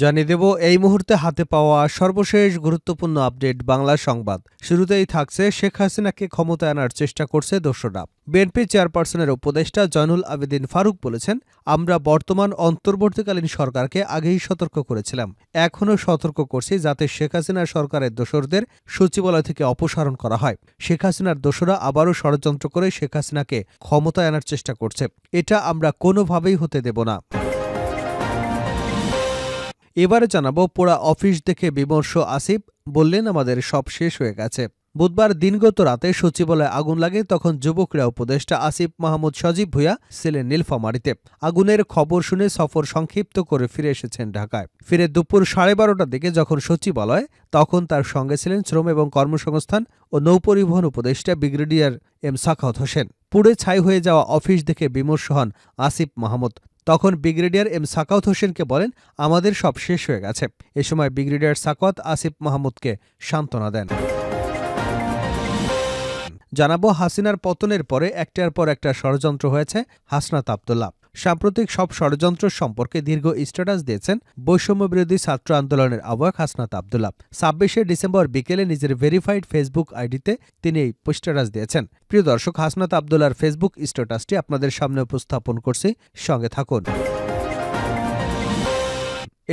জানিয়ে দেব, এই মুহূর্তে হাতে পাওয়া সর্বশেষ গুরুত্বপূর্ণ আপডেট বাংলা সংবাদ। শুরুতেই থাকছে শেখ হাসিনাকে ক্ষমতায় আনার চেষ্টা করছে দোসররা। বিএনপি চেয়ারপারসনের উপদেষ্টা জয়নুল আবেদিন ফারুক বলেছেন, আমরা বর্তমান অন্তর্বর্তীকালীন সরকারকে আগেই সতর্ক করেছিলাম। এখনও সতর্ক করছি যাতে শেখ হাসিনা সরকারের দোসরদের সচিবালয় থেকে অপসারণ করা হয়। শেখ হাসিনার দোসরা আবারও ষড়যন্ত্র করে শেখ হাসিনাকে ক্ষমতায় আনার চেষ্টা করছে। এটা আমরা কোনোভাবেই হতে দেব না। এবারে জানাব, পোড়া অফিস দেখে বিমর্ষ আসিফ বললেন, আমাদের সব শেষ হয়ে গেছে। বুধবার দিনগত রাতে সচিবালয়ে আগুন লাগে, তখন যুব ক্রীড়া উপদেষ্টা আসিফ মাহমুদ সজীব ভুইয়া ছিলেন নীলফামারীতে। আগুনের খবর শুনে সফর সংক্ষিপ্ত করে ফিরে এসেছেন ঢাকায়। ফিরে দুপুর সাড়ে বারোটার দিকে যখন সচিবালয়, তখন তার সঙ্গে ছিলেন শ্রম এবং কর্মসংস্থান ও নৌপরিবহন উপদেষ্টা ব্রিগেডিয়ার এম সাখাওয়াত হোসেন। পুড়ে ছাই হয়ে যাওয়া অফিস দেখে বিমর্ষ হন আসিফ মাহমুদ। তখন ব্রিগেডিয়ার এম সাকাউত হোসেনকে বলেন, আমাদের সব শেষ হয়ে গেছে। এ সময় ব্রিগেডিয়ার সাকাত আসিফ মাহমুদকে সান্ত্বনা দেন। জানাব, হাসিনার পতনের পরে একটার পর একটা ষড়যন্ত্র হয়েছে হাসনাত আবদুল্লাহ। সাম্প্রতিক সব ষড়যন্ত্র সম্পর্কে দীর্ঘ স্ট্যাটাস দিয়েছেন বৈষম্য বিরোধী ছাত্র আন্দোলনের আহ্বায়ক হাসনাত আবদুল্লাহ। ছাব্বিশে ডিসেম্বর বিকেলে নিজের ভেরিফাইড ফেসবুক আইডিতে তিনি এই স্ট্যাটাস দিয়েছেন। প্রিয় দর্শক, হাসনাত আবদুল্লার ফেসবুক স্ট্যাটাসটি আপনাদের সামনে উপস্থাপন করছি। সঙ্গে থাকুন।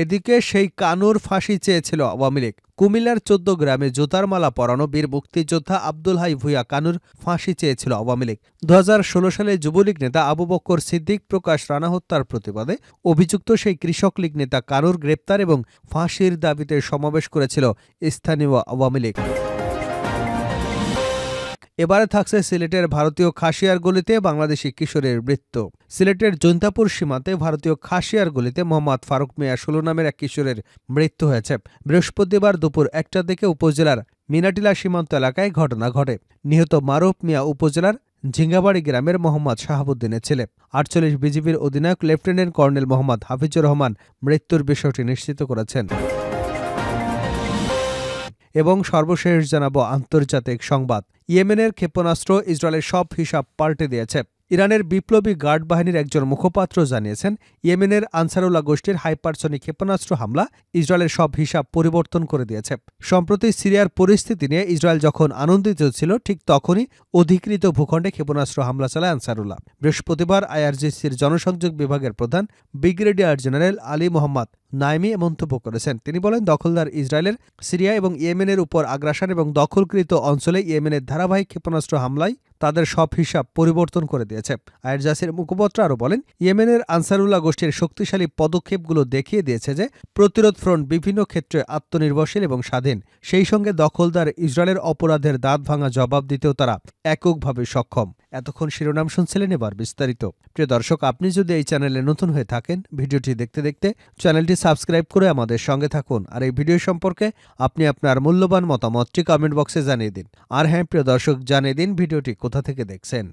এদিকে সেই কানুর ফাঁসি চেয়েছিল আওয়ামী লীগ। কুমিল্লার চোদ্দ গ্রামে জুতার মালা পরানো বীর মুক্তিযোদ্ধা আব্দুল হাই ভুইয়া কানুর ফাঁসি চেয়েছিল আওয়ামী লীগ। দু হাজার ষোলো সালে যুবলীগ নেতা আবু বক্কর সিদ্দিক, প্রকাশ রানা হত্যার প্রতিবাদে অভিযুক্ত সেই কৃষক লীগ নেতা কানুর গ্রেপ্তার এবং ফাঁসির দাবিতে সমাবেশ করেছিল স্থানীয় আওয়ামী লীগ। এবারে থাকছে সিলেটের ভারতীয় খাসিয়ার গলিতে বাংলাদেশি কিশোরের মৃত্যু। সিলেটের জৈন্তাপুর সীমান্তে ভারতীয় খাসিয়ার গলিতে মোহাম্মদ ফারুক মিয়া ষোলো নামের এক কিশোরের মৃত্যু হয়েছে। বৃহস্পতিবার দুপুর একটা দিকে উপজেলার মিনাটিলা সীমান্ত এলাকায় ঘটনা ঘটে। নিহত মারুফ মিয়া উপজেলার ঝিঙ্গাবাড়ি গ্রামের মোহাম্মদ শাহাবুদ্দিনের ছেলে। আটচল্লিশ বিজিবির অধিনায়ক লেফটেন্যান্ট কর্নেল মোহাম্মদ হাফিজুর রহমান মৃত্যুর বিষয়টি নিশ্চিত করেছেন। এবং সর্বশেষ জানাব আন্তর্জাতিক সংবাদ। ইয়েমেনের ক্ষেপণাস্ত্র ইসরায়েলের সব হিসাব পাল্টে দিয়েছে। ইরানের বিপ্লবী গার্ড বাহিনীর একজন মুখপাত্র জানিয়েছেন, ইয়েমেনের আনসারুল্লাহ গোষ্ঠীর হাইপারসনিক ক্ষেপণাস্ত্র হামলা ইসরায়েলের সব হিসাব পরিবর্তন করে দিয়েছে। সম্প্রতি সিরিয়ার পরিস্থিতি নিয়ে ইসরায়েল যখন আনন্দিত ছিল, ঠিক তখনই অধিকৃত ভূখণ্ডে ক্ষেপণাস্ত্র হামলা চালায় আনসারুল্লাহ। বৃহস্পতিবার আইআরজিসির জনসংযোগ বিভাগের প্রধান brigadier general Ali Mohammad Naeini মন্তব্য করেছেন। তিনি বলেন, দখলদার ইসরায়েলের সিরিয়া এবং ইয়েমেনের উপর আগ্রাসন এবং দখলকৃত অঞ্চলে ইয়েমেনের ধারাবাহিক ক্ষেপণাস্ত্র হামলায় তাদের সব হিসাব পরিবর্তন করে দিয়েছে। আয়ের জাসির মুখপাত্র আরও বলেন, ইয়েমেনের আনসারুল্লাহ গোষ্ঠীর শক্তিশালী পদক্ষেপগুলো দেখিয়ে দিয়েছে যে প্রতিরোধ ফ্রন্ট বিভিন্ন ক্ষেত্রে আত্মনির্ভরশীল এবং স্বাধীন। সেই সঙ্গে দখলদার ইসরায়েলের অপরাধের দাঁত ভাঙা জবাব দিতেও তারা এককভাবে সক্ষম। এতক্ষণ শিরোনাম শুনছিলেন এবার বিস্তারিত। প্রিয় দর্শক, আপনি যদি এই চ্যানেলে নতুন হয়ে থাকেন, ভিডিওটি দেখতে দেখতে চ্যানেলটি সাবস্ক্রাইব করে আমাদের সঙ্গে থাকুন। আর এই ভিডিও সম্পর্কে আপনি আপনার মূল্যবান মতামতটি কমেন্ট বক্সে জানিয়ে দিন। আর হ্যাঁ প্রিয় দর্শক, জানিয়ে দিন ভিডিওটি কোথা থেকে দেখছেন।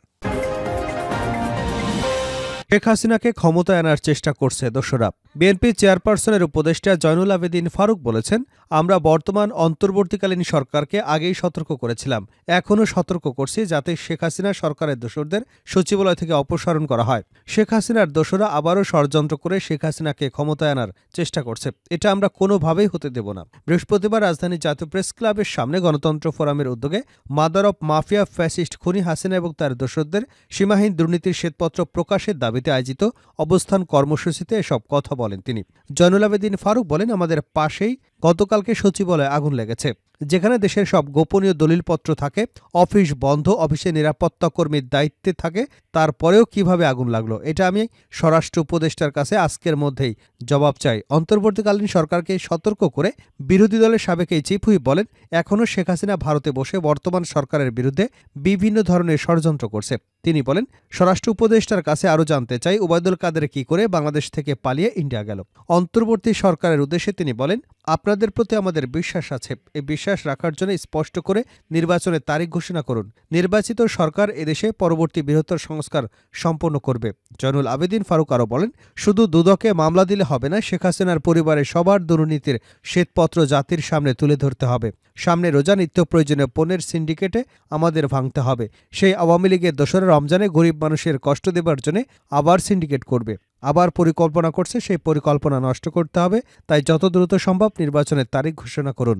শেখ হাসিনাকে ক্ষমতায় আনার চেষ্টা করছে দোসরা। বিএনপি চেয়ারপারসনের উপদেষ্টা জয়নুল আবেদিন ফারুক বলেছেন, আমরা বর্তমান অন্তর্বর্তীকালীন সরকারকে আগেই সতর্ক করেছিলাম, এখনও সতর্ক করছি যাতে শেখ হাসিনা সরকারের দোসরদের সচিবালয় থেকে অপসারণ করা হয়। শেখ হাসিনার দোসরা আবারও ষড়যন্ত্র করে শেখ হাসিনাকে ক্ষমতায় আনার চেষ্টা করছে। এটা আমরা কোনোভাবেই হতে দেব না। বৃহস্পতিবার রাজধানী জাতীয় প্রেস ক্লাবের সামনে গণতন্ত্র ফোরামের উদ্যোগে মাদার অফ মাফিয়া ফ্যাসিস্ট খুনি হাসিনা এবং তার দোসরদের সীমাহীন দুর্নীতির শ্বেতপত্র প্রকাশের দাবিতে আয়োজিত অবস্থান কর্মসূচিতে এসব কথা বলেন তিনি। জয়নুল আবেদিন ফারুক বলেন আমাদের পাশেই গতকালকে সচিবালয়ে আগুন লেগেছে। যেখানে দেশের সব গোপনীয় দলিলপত্র থাকে, অফিস বন্ধ, অফিসে নিরাপত্তা কর্মীর দায়িত্বে থাকে, তারপরেও কীভাবে আগুন লাগল? এটা আমি স্বরাষ্ট্র উপদেষ্টার কাছে আজকের মধ্যেই জবাব চাই। অন্তর্বর্তীকালীন সরকারকে সতর্ক করে বিরোধী দলের সাবেক এই চিফ হুইপ বলেন এখনও শেখ হাসিনা ভারতে বসে বর্তমান সরকারের বিরুদ্ধে বিভিন্ন ধরনের ষড়যন্ত্র করছে। তিনি বলেন, স্বরাষ্ট্র উপদেষ্টার কাছে আরও জানতে চাই ওবায়দুল কাদের কি করে বাংলাদেশ থেকে পালিয়ে ইন্ডিয়া গেল। অন্তর্বর্তী সরকারের উদ্দেশ্যে তিনি বলেন আপনাদের প্রতি আমাদের বিশ্বাস আছে। এই বিশ্বাস রাখার জন্য স্পষ্ট করে নির্বাচনের তারিখ ঘোষণা করুন। নির্বাচিত সরকার এদেশে পরবর্তী বৃহত্তর সংস্কার সম্পন্ন করবে। জয়নুল আবেদিন ফারুক আরও বলেন, শুধু দুদকে মামলা দিলে হবে না, শেখ হাসিনার পরিবারের সবার দুর্নীতির শ্বেতপত্র জাতির সামনে তুলে ধরতে হবে। সামনে রোজা, নিত্য প্রয়োজনীয় পণ্যের সিন্ডিকেটে আমাদের ভাঙতে হবে। সেই আওয়ামী লীগের দোসরা রমজানে গরিব মানুষের কষ্ট দেবার জন্য আবার সিন্ডিকেট করবে। আবার পরিকল্পনা করছে, সেই পরিকল্পনা নষ্ট করতে হবে। তাই যত দ্রুত সম্ভব নির্বাচনের তারিখ ঘোষণা করুন।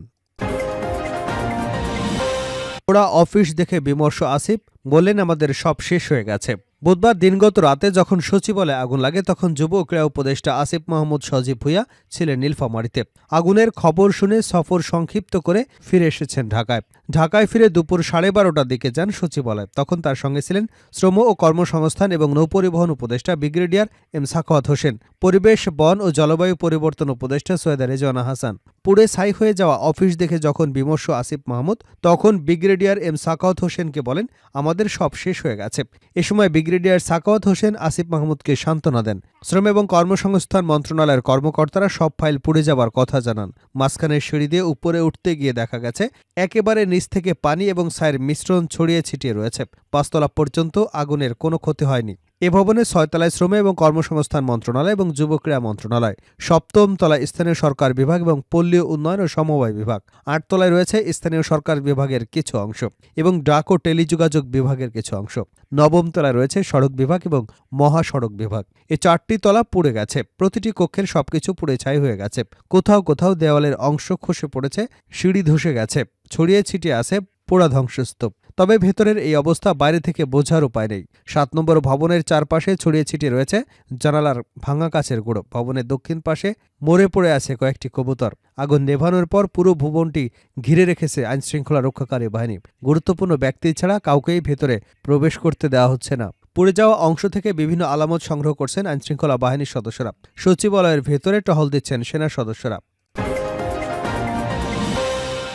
ওরা অফিস দেখে বিমর্ষ আসিফ, বললেন, আমাদের সব শেষ হয়ে গেছে। বুধবার দিনগত রাতে যখন সচিবালয়ে আগুন লাগে, তখন যুব ক্রীড়া উপদেষ্টা আসিফ মাহমুদ সজীব ভুইয়া ছিলেন নীলফামারীতে। আগুনের খবর শুনে সফর সংক্ষিপ্ত করে ফিরে এসেছেন ঢাকায়। ঢাকায় ফিরে দুপুর সাড়ে বারোটার দিকে যান সচিবালয়। তখন তার সঙ্গে ছিলেন শ্রম ও কর্মসংস্থান এবং নৌপরিবহন উপদেষ্টা ব্রিগেডিয়ার এম সাখাওয়াত হোসেন, পরিবেশ, বন ও জলবায়ু পরিবর্তন উপদেষ্টা সৈয়দা রেজওয়ানা হাসান। পুড়ে ছাই হয়ে যাওয়া অফিস দেখে যখন বিমর্ষ আসিফ মাহমুদ, তখন ব্রিগেডিয়ার এম সাকাওয়াত হোসেনকে বলেন, আমাদের সব শেষ হয়ে গেছে। এ সময় ব্রিগেডিয়ার সাকাওয়াত হোসেন আসিফ মাহমুদকে সান্ত্বনা দেন। শ্রম এবং কর্মসংস্থান মন্ত্রণালয়ের কর্মকর্তারা সব ফাইল পুড়ে যাবার কথা জানান। মাঝখানের সিঁড়ি দিয়ে উপরে উঠতে গিয়ে দেখা গেছে, একেবারে নিচ থেকে পানি এবং ছাইয়ের মিশ্রণ ছড়িয়ে ছিটিয়ে রয়েছে। পাঁচতলা পর্যন্ত আগুনের কোনো ক্ষতি হয়নি। এ ভবনে ছয়তলায় শ্রম এবং কর্মসংস্থান মন্ত্রণালয় এবং যুব ক্রীড়া মন্ত্রণালয়, সপ্তম তলায় স্থানীয় সরকার বিভাগ এবং পল্লী উন্নয়ন ও সমবায় বিভাগ। আটতলায় রয়েছে স্থানীয় সরকার বিভাগের কিছু অংশ এবং ডাক ও টেলিযোগাযোগ বিভাগের কিছু অংশ। নবম তলায় রয়েছে সড়ক বিভাগ এবং মহাসড়ক বিভাগ। এই চারটি তলা পুড়ে গেছে। প্রতিটি কক্ষের সবকিছু পুড়ে ছাই হয়ে গেছে। কোথাও কোথাও দেওয়ালের অংশ খসে পড়েছে, সিঁড়ি ধসে গেছে, ছড়িয়ে ছিটিয়ে আছে পোড়া ধ্বংসস্তূপ। তবে ভেতরের এই অবস্থা বাইরে থেকে বোঝার উপায় নেই। সাত নম্বর ভবনের চারপাশে ছড়িয়ে ছিটিয়ে রয়েছে জানালার ভাঙা কাছের গুঁড়ো। ভবনের দক্ষিণ পাশে মরে পড়ে আছে কয়েকটি কবুতর। আগুন নেভানোর পর পুরো ভবনটি ঘিরে রেখেছে আইনশৃঙ্খলা রক্ষাকারী বাহিনী। গুরুত্বপূর্ণ ব্যক্তি ছাড়া কাউকেই ভেতরে প্রবেশ করতে দেওয়া হচ্ছে না। পুড়ে যাওয়া অংশ থেকে বিভিন্ন আলামত সংগ্রহ করছেন আইনশৃঙ্খলা বাহিনীর সদস্যরা। সচিবালয়ের ভেতরে টহল দিচ্ছেন সেনা সদস্যরা।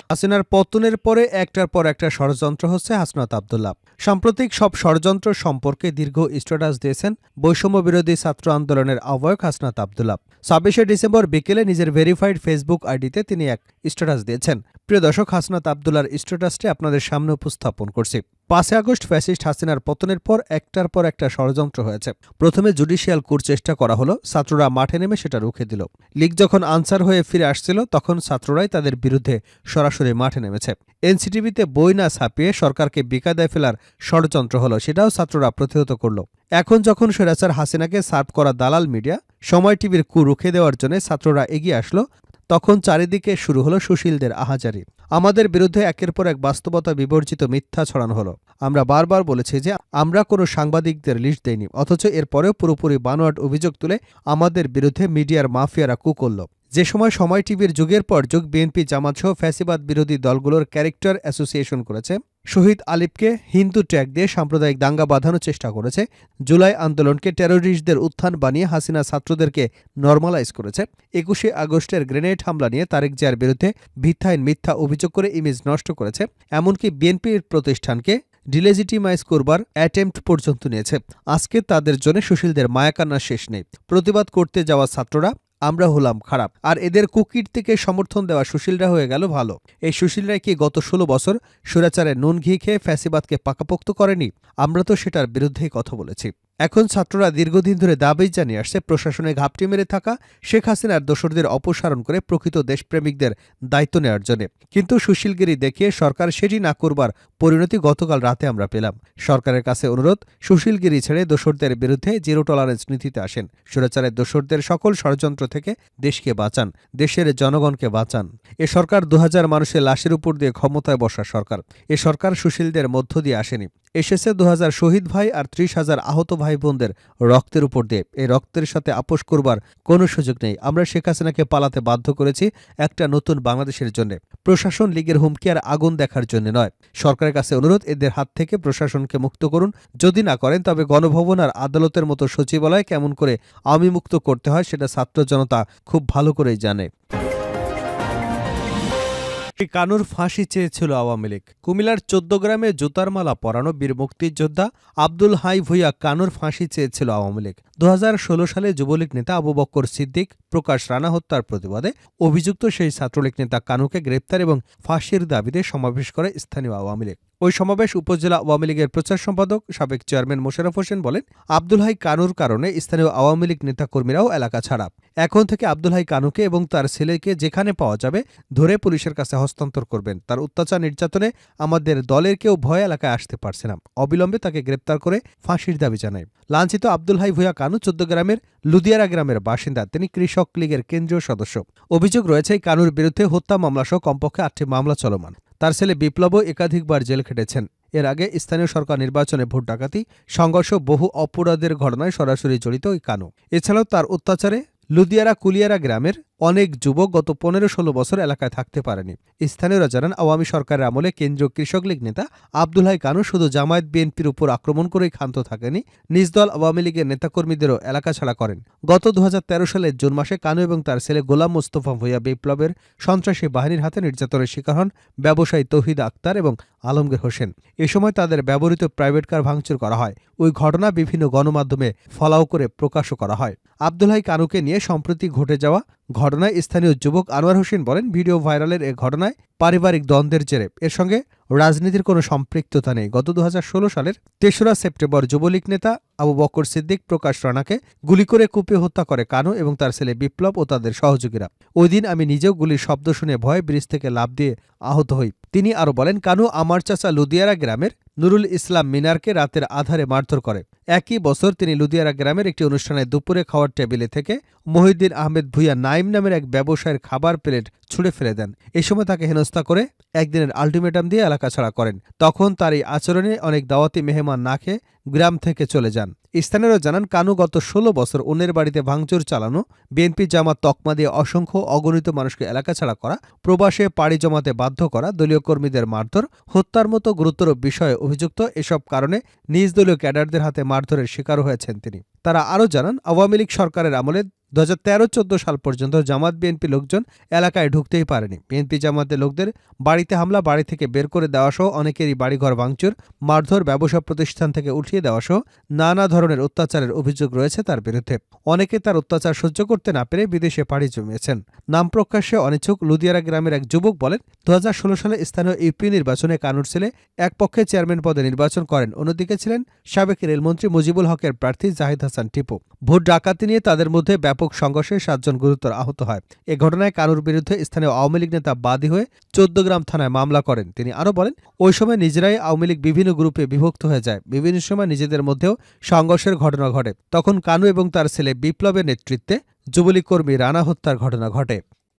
হাসিনার পতনের পরে একটার পর একটা ষড়যন্ত্র হচ্ছে হাসনাত আবদুল্লাহ। সাম্প্রতিক সব ষড়যন্ত্র সম্পর্কে দীর্ঘ স্ট্যাটাস দিয়েছেন বৈষম্য বিরোধী ছাত্র আন্দোলনের আহ্বায়ক হাসনাত আবদুল্লাহ। ছাব্বিশে ডিসেম্বর বিকেলে নিজের ভেরিফাইড ফেসবুক আইডিতে তিনি এক স্ট্যাটাস দিয়েছেন। প্রিয় দর্শক, হাসনাত আবদুল্লার স্ট্যাটাসটি আপনাদের সামনে উপস্থাপন করছি। পাঁচই আগস্ট ফ্যাসিস্ট হাসিনার পতনের পর একটার পর একটা ষড়যন্ত্র হয়েছে। প্রথমে জুডিশিয়াল কুর চেষ্টা করা হলো, ছাত্ররা মাঠে নেমে সেটা রুখে দিল। লীগ যখন আনসার হয়ে ফিরে আসছিল, তখন ছাত্ররাই তাদের বিরুদ্ধে সরাসরি মাঠে নেমেছে। এনসিটিভিতে বই না ছাপিয়ে সরকারকে বিকাদায় ফেলার ষড়যন্ত্র হলো, সেটাও ছাত্ররা প্রতিহত করল। এখন যখন স্বৈরাচার হাসিনাকে সার্ভ করা দালাল মিডিয়া, সময় টিভির কু রুখে দেওয়ার জন্য ছাত্ররা এগিয়ে আসলো, তখন চারিদিকে শুরু হলো সুশীলদের আহাজারি। আমাদের বিরুদ্ধে একের পর এক বাস্তবতা বিবর্জিত মিথ্যা ছড়ানো হলো। আমরা বারবার বলেছি যে আমরা কোনো সাংবাদিকদের লিস্ট দেইনি, অথচ এরপরেও পুরোপুরি বানোয়াট অভিযোগ তুলে আমাদের বিরুদ্ধে মিডিয়ার মাফিয়ারা কু করল। যে সময় সময় টিভির যুগের পর যুগ বিএনপি জামাত সহ ফ্যাসিবাদ বিরোধী দলগুলোর ক্যারেক্টার অ্যাসোসিয়েশন করেছে শহীদ আলিফকে হিন্দু ট্যাগ দিয়ে সাম্প্রদায়িক দাঙ্গা বাঁধানোর চেষ্টা করেছে। জুলাই আন্দোলনকে টেরোরিস্টদের উত্থান বানিয়ে হাসিনা ছাত্রদেরকে নর্মালাইজ করেছে। একুশে আগস্টের গ্রেনেড হামলা নিয়ে তারেক জিয়ার বিরুদ্ধে ভিত্তাহীন মিথ্যা অভিযোগ করে ইমেজ নষ্ট করেছে। এমনকি বিএনপির প্রতিষ্ঠানকে ডিলেজিটিমাইজ করবার অ্যাটেম্প্ট পর্যন্ত নিয়েছে। আজকে তাদের জন্য সুশীলদের মায়াকান্না শেষ নেই। প্রতিবাদ করতে যাওয়া ছাত্ররা আমরা হলাম খারাপ। আর এদের কুকির থেকে সমর্থন দেওয়া সুশীলরা হয়ে গেল ভালো। এই সুশীলরাই কি গত ষোলো বছর সুরাচারে নুন ঘি খেয়ে ফ্যাসিবাদকে পাকাপোক্ত করেনি? আমরা তো সেটার বিরুদ্ধেই কথা বলেছি। এখন ছাত্ররা দীর্ঘদিন ধরে দাবি জানিয়ে আসছে প্রশাসনে ঘাপটি মেরে থাকা শেখ হাসিনার দোসরদের অপসারণ করে প্রকৃত দেশপ্রেমিকদের দায়িত্ব নেওয়ার জন্য। কিন্তু সুশীলগিরি দেখিয়ে সরকার সেটি না করবার পরিণতি গতকাল রাতে আমরা পেলাম। সরকারের কাছে অনুরোধ, সুশীলগিরি ছেড়ে দোসরদের বিরুদ্ধে জিরো টলারেন্স নীতিতে আসেন। সুরাচারের দোসরদের সকল ষড়যন্ত্র থেকে দেশকে বাঁচান, দেশের জনগণকে বাঁচান। এ সরকার দু হাজার মানুষের লাশের উপর দিয়ে ক্ষমতায় বসা সরকার। এ সরকার সুশীলদের মধ্য দিয়ে আসেনি। এসেছে দু হাজার শহীদ ভাই আর ত্রিশ হাজার আহত ভাই বোনদের রক্তের উপর দিয়ে। এই রক্তের সাথে আপোষ করবার কোনো সুযোগ নেই। আমরা শেখ হাসিনাকে পালাতে বাধ্য করেছি একটা নতুন বাংলাদেশের জন্য। প্রশাসন লীগের হুমকি আর আগুন দেখার জন্য নয়। সরকারের কাছে অনুরোধ, এদের হাত থেকে প্রশাসনকে মুক্ত করুন। যদি না করেন, তবে গণভবন আর আদালতের মতো সচিবালয় কেমন করে আমি মুক্ত করতে হয়, সেটা ছাত্র জনতা খুব ভালো করেই জানে। কানুর ফাঁসি চেয়েছিল আওয়ামী লীগ। কুমিল্লার চোদ্দগ্রামে জুতার মালা পরানো বীর মুক্তিযোদ্ধা আব্দুল হাই ভুইয়া কানুর ফাঁসি চেয়েছিল আওয়ামী লীগ। দু হাজার ষোলো সালে যুবলীগ নেতা আবু বক্কর সিদ্দিক, প্রকাশ রানা হত্যার প্রতিবাদে অভিযুক্ত সেই ছাত্রলীগ নেতা কানুকে গ্রেপ্তার এবং ফাঁসির দাবিতে সমাবেশ করে স্থানীয় আওয়ামী লীগ। ওই সমাবেশ উপজেলা আওয়ামী লীগের প্রচার সম্পাদক সাবেক চেয়ারম্যান মোশারফ হোসেন বলেন, আব্দুল হাই কানুর কারণে স্থানীয় আওয়ামী লীগ নেতাকর্মীরাও এলাকা ছাড়া। এখন থেকে আব্দুল হাই কানুকে এবং তার ছেলেকে যেখানে পাওয়া যাবে ধরে পুলিশের কাছে হস্তান্তর করবেন। তার অত্যাচার নির্যাতনে আমাদের দলের কেউ ভয় এলাকায় আসতে পারছে না। অবিলম্বে তাকে গ্রেপ্তার করে ফাঁসির দাবি জানায়। লাঞ্ছিত আব্দুল হাই ভুয়া কানু চোদ্দ গ্রামের লুদিয়ারা গ্রামের বাসিন্দা। তিনি কৃষক লীগের কেন্দ্রীয় সদস্য। অভিযোগ রয়েছে কানুর বিরুদ্ধে হত্যা মামলাসহ কমপক্ষে আটটি মামলা চলমান। তার ছেলে বিপ্লবও একাধিকবার জেল খেটেছেন। এর আগে স্থানীয় সরকার নির্বাচনে ভোট ডাকাতি, সংঘর্ষ, বহু অপরাধের ঘটনায় সরাসরি জড়িত ওই কানু। এছাড়াও তার অত্যাচারে লুদিয়ারা কুলিয়ারা গ্রামের অনেক যুবক গত পনেরো ষোলো বছর এলাকায় থাকতে পারেনি। স্থানীয়রা জানান, আওয়ামী সরকারের আমলে কেন্দ্রীয় কৃষক লীগ নেতা আব্দুল হাই কানু শুধু জামায়াত বিএনপির উপর আক্রমণ করেই ক্ষান্ত থাকেনি, নিজ দল আওয়ামী লীগের নেতাকর্মীদেরও এলাকা ছাড়া করেন। গত দু হাজার তেরো সালের জুন মাসে কানু এবং তার ছেলে গোলাম মোস্তফা ভুইয়া বিপ্লবের সন্ত্রাসী বাহিনীর হাতে নির্যাতনের শিকার হন ব্যবসায়ী তৌহিদ আক্তার এবং আলমগীর হোসেন। এ সময় তাদের ব্যবহৃত প্রাইভেট কার ভাঙচুর করা হয়। ওই ঘটনা বিভিন্ন গণমাধ্যমে ফলাও করে প্রকাশও করা হয়। আব্দুল হাই কানুকে নিয়ে সম্প্রতি ঘটে যাওয়া ঘটনায় স্থানীয় যুবক আনোয়ার হোসেন বলেন, ভিডিও ভাইরালের এ ঘটনায় পারিবারিক দ্বন্দ্বের জেরে। এর সঙ্গে রাজনীতির কোনো সম্পৃক্ততা নেই। গত দু হাজার ষোলো সালের তেসরা সেপ্টেম্বর যুবলীগ নেতা আবু বকর সিদ্দিক প্রকাশ রানাকে গুলি করে কুপিয়ে হত্যা করে কানু এবং তার ছেলে বিপ্লব ও তাদের সহযোগীরা। ওই দিন আমি নিজেও গুলির শব্দ শুনে ভয়ে ব্রিজ থেকে লাভ দিয়ে আহত হই। তিনি আরও বলেন, কানু আমার চাচা লুদিয়ারা গ্রামের নুরুল ইসলাম মিনারকে রাতের আধারে মারধর করে। একই বছর তিনি লুদিয়ারা গ্রামের একটি অনুষ্ঠানে দুপুরে খাওয়ার টেবিলে থেকে মহিউদ্দিন আহমেদ ভুইয়া নাইম নামের এক ব্যবসায়ের খাবার প্লেট ছুঁড়ে ফেলে দেন। এ সময় তাকে হেনস্থা করে একদিনের আলটিমেটাম দিয়ে এলাকা ছাড়া করেন। তখন তার এই আচরণে অনেক দাওয়াতি মেহমান না খেয়ে গ্রাম থেকে চলে যান। স্থানীয়রা জানান, কানু গত ষোলো বছর অন্যের বাড়িতে ভাঙচুর চালানো, বিএনপি জামাত তকমা দিয়ে অসংখ্য অগণিত মানুষকে এলাকা ছাড়া করা, প্রবাসে পাড়ি জমাতে বাধ্য করা, দলীয় কর্মীদের মারধর, হত্যার মতো গুরুতর বিষয়ে অভিযুক্ত এসব কারণে নিজ দলীয় ক্যাডারদের হাতে মারধরের শিকারও হয়েছেন তিনি। তারা আরও জানান, আওয়ামী লীগ সরকারের আমলে দু হাজার তেরো চোদ্দ সাল পর্যন্ত জামাত বিএনপি লোকজন এলাকায় ঢুকতেই পারেনি। বিএনপি জামাতের লোকদের বাড়িতে হামলা, বাড়ি থেকে বের করে দেওয়া সহ অনেকেরই বাড়িঘর ভাঙচুর, মারধর, ব্যবসা প্রতিষ্ঠান থেকে উঠিয়ে দেওয়া সহ নানা ধরনের অত্যাচারের অভিযোগ রয়েছে তার বিরুদ্ধে। অনেকে তার অত্যাচার সহ্য করতে না পেরে বিদেশে পাড়ি জমিয়েছেন। নাম প্রকাশ্যে অনিচ্ছুক লুদিয়ারা গ্রামের এক যুবক বলেন দু হাজার ষোলো সালে স্থানীয় ইউপি নির্বাচনে কানুর ছেলে এক পক্ষে চেয়ারম্যান পদে নির্বাচন করেন। অন্যদিকে ছিলেন সাবেক রেলমন্ত্রী মুজিবুল হকের প্রার্থী জাহিদ হাসান টিপু। ভোট ডাকাতি নিয়ে তাদের মধ্যে ব্যাপক সংঘর্ষে সাতজন গুরুতর আহত হয়। এ ঘটনায় কারুর বিরুদ্ধে স্থানীয় আওয়ামী লীগ নেতা বাদী হয়ে চোদ্দগ্রাম থানায় মামলা করেন। তিনি আরও বলেন, ওই সময় নিজেরাই আওয়ামী লীগ বিভিন্ন গ্রুপে বিভক্ত হয়ে যায়। বিভিন্ন সময় নিজেদের মধ্যেও সংঘর্ষের ঘটনা ঘটে। তখন কানু এবং তার ছেলে বিপ্লবের নেতৃত্বে যুবলীগ কর্মী রানা হত্যার ঘটনা ঘটে।